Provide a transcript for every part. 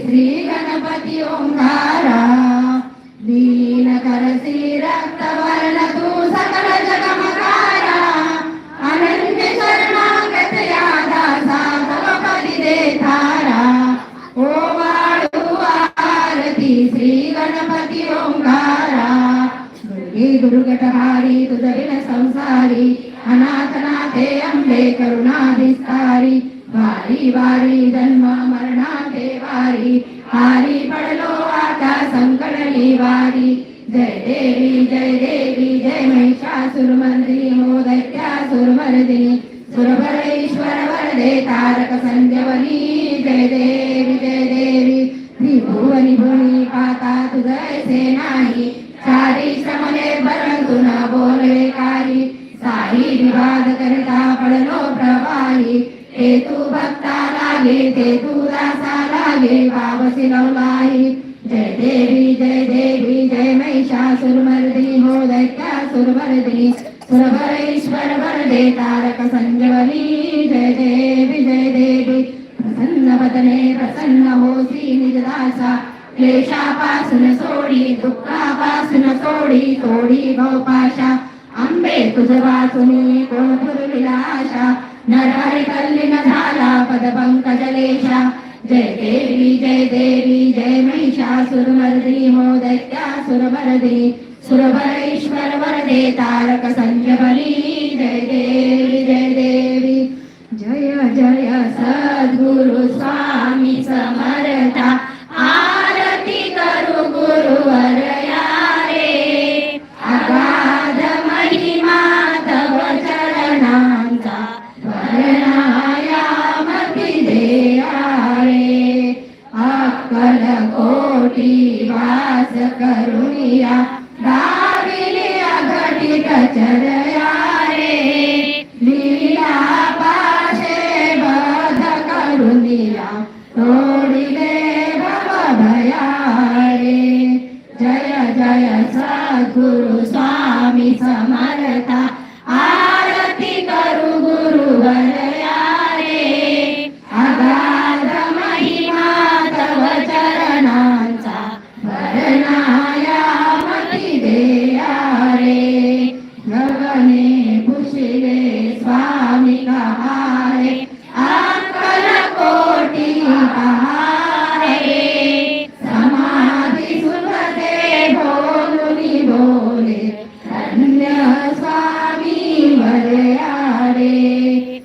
శ్రీ గణపతి ఓంకార దీనకర శ్రీరక్తవర్ణ తూ సకల జగమకార అనంత శరణాగత యాదా సాధవపదిదే తార ఓ వాడు ఆరతి శ్రీ గణపతి ఓంకార దుర్గే దుర్గటహారి దుదలిన సంసారి అనాథనాథే అంబే కరుణాధిస్తారి वारी वारी जन्म मरणाते वारी. हारी पडलो आता संकटली वारी. जय देवी जय देवी जय महिषासुरमर्दिनी हो दैत्यासुरमर्दिनी सुरभरेश्वर वरदे तारक संजवनी. जय देवी जय देवी. त्रिभुवनी भूमी पाता तुझे नाही. हरितल्लिन पद पङ्कजलेश जय देवी जय देवी, जय महिषासुरमर्दी मोदत्यासुरमर्दी सुरवरेश्वर वरदे तारक संजबली जय देवी, जय സ്വാമി മലയാളേ.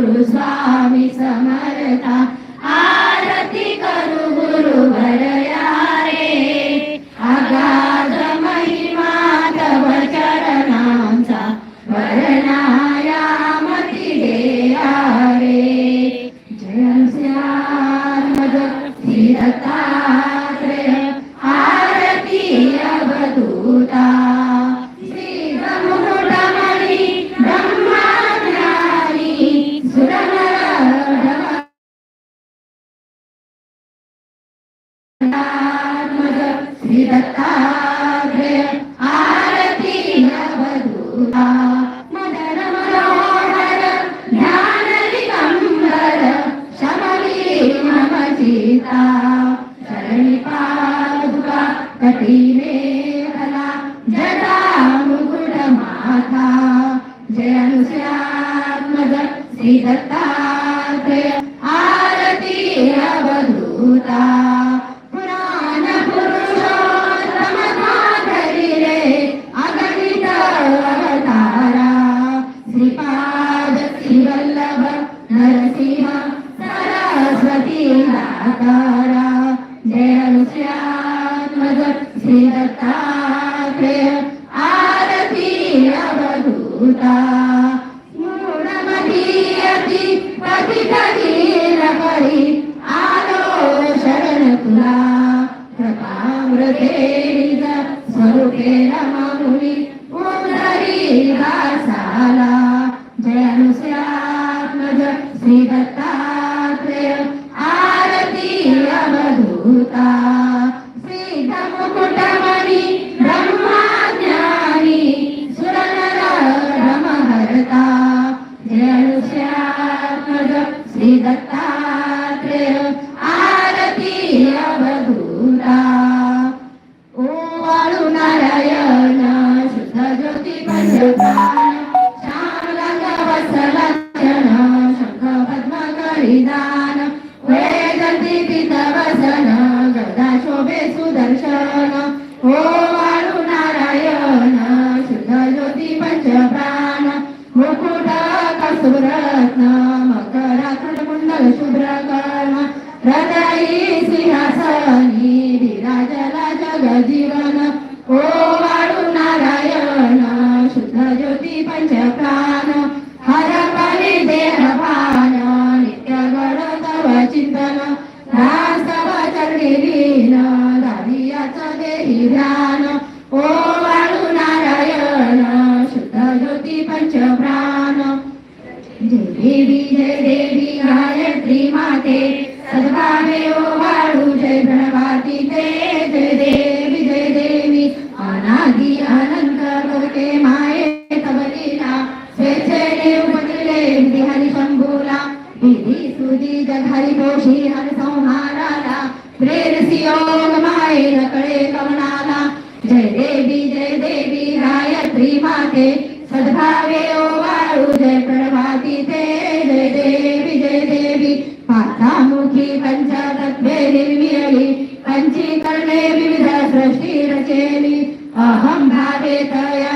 गुरुस्वामी समर्था మూడమది అతి పది కది नारायण सुधज्योति पंडिता irá. पञ्चीकरणे विविध सृष्टिरचेनि अहं भावे तया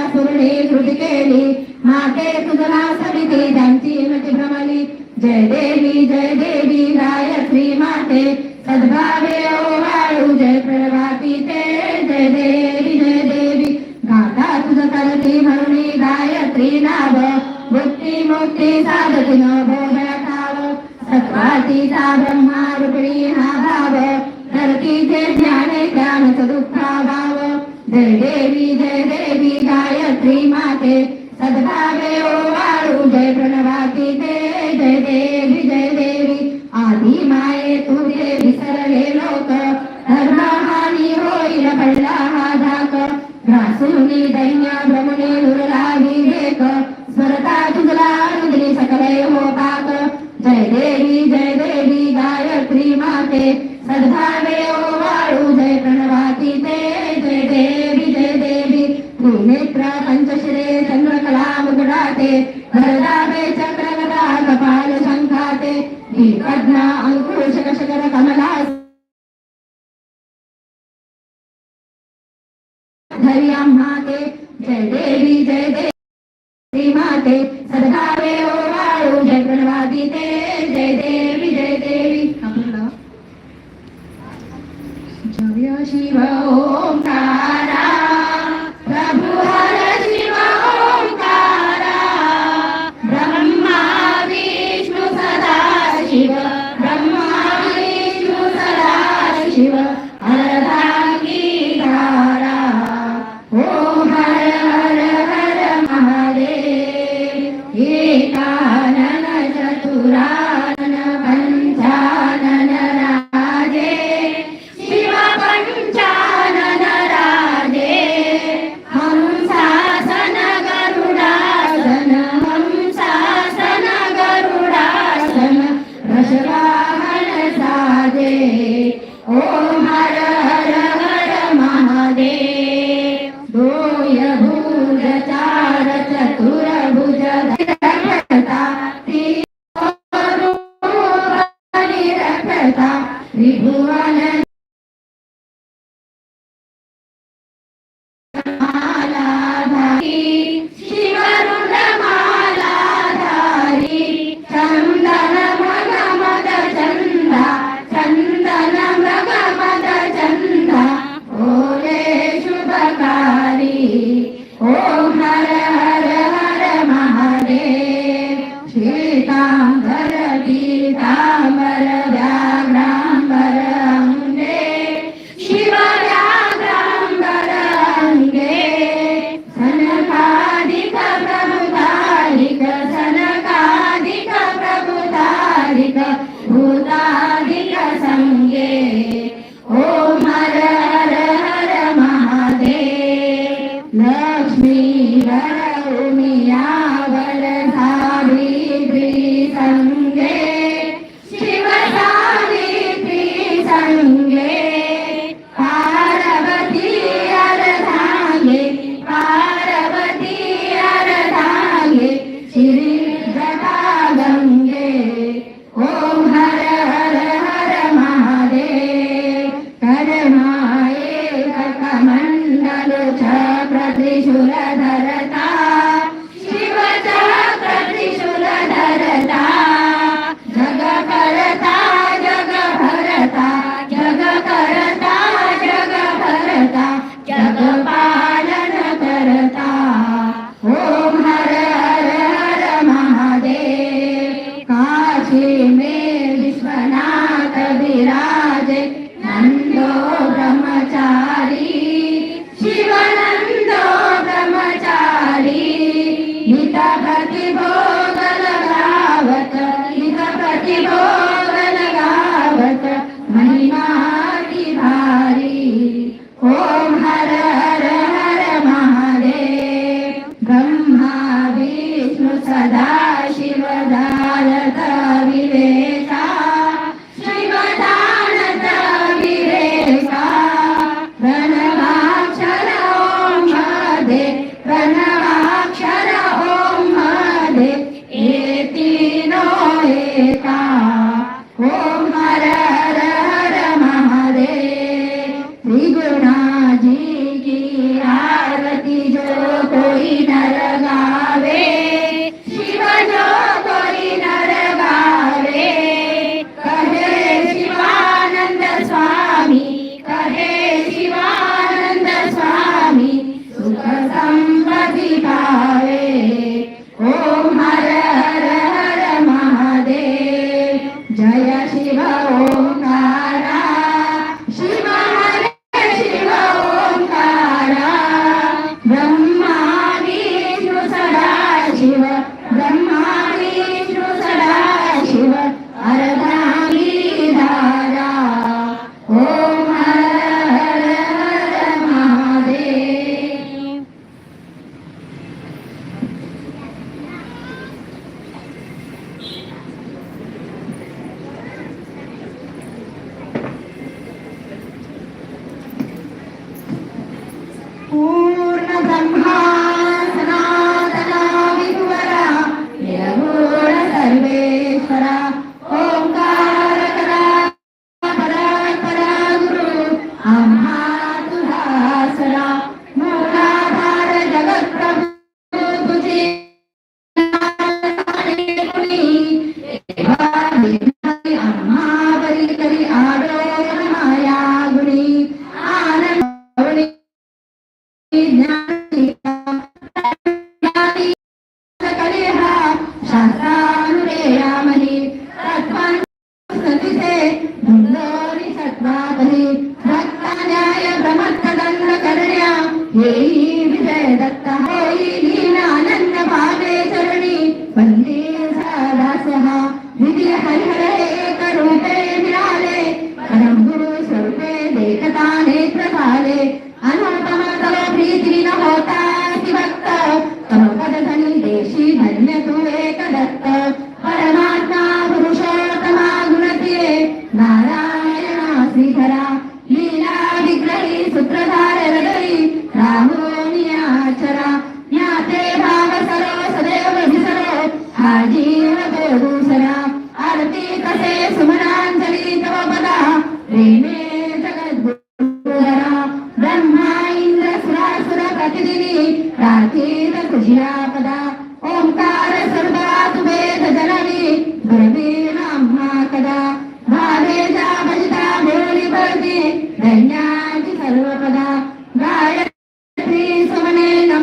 దేవి దేవి దేవి Oh!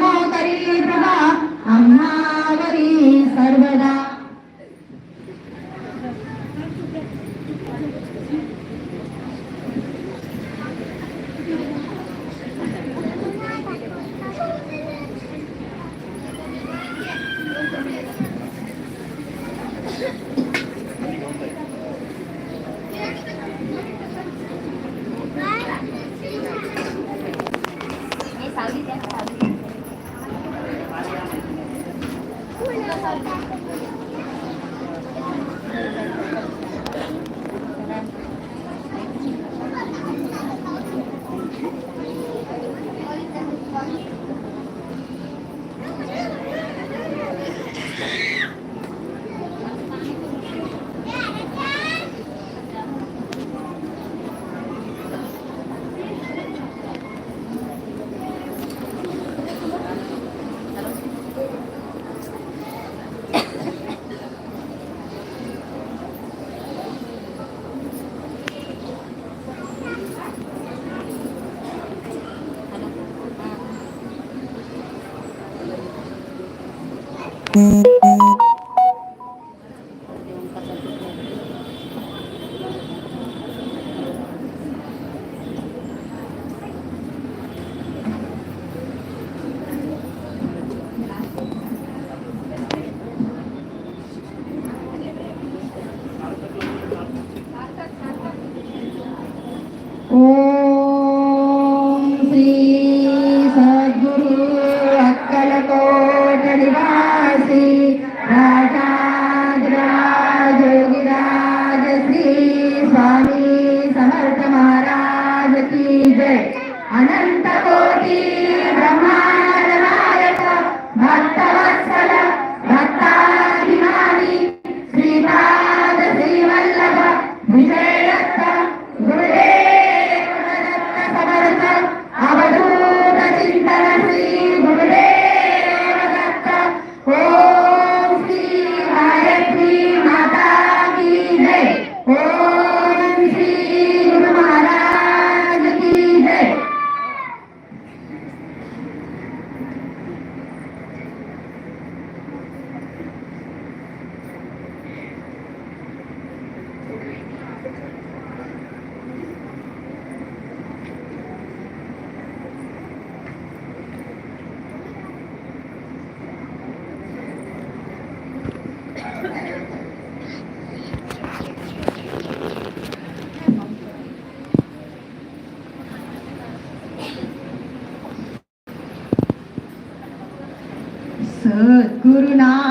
नमो करी प्रभा आम्हावरी सर्वदा। Guru Nanak.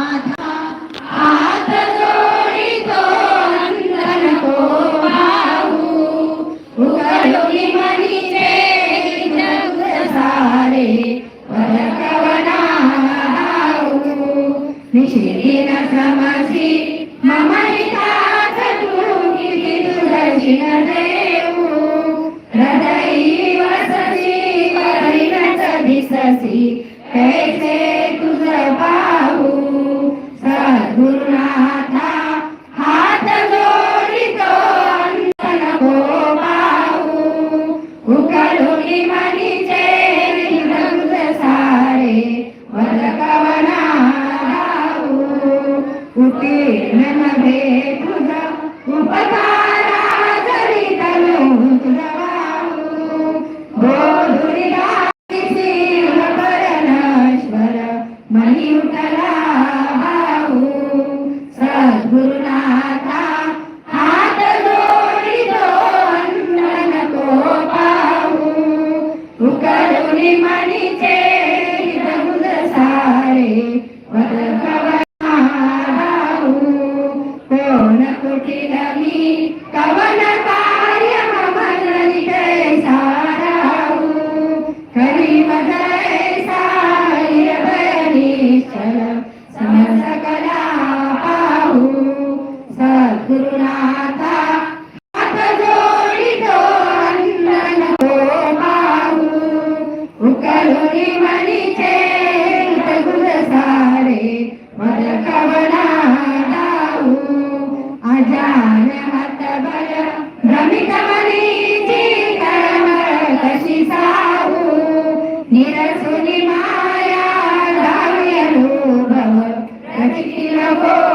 Good. सारे Thank you.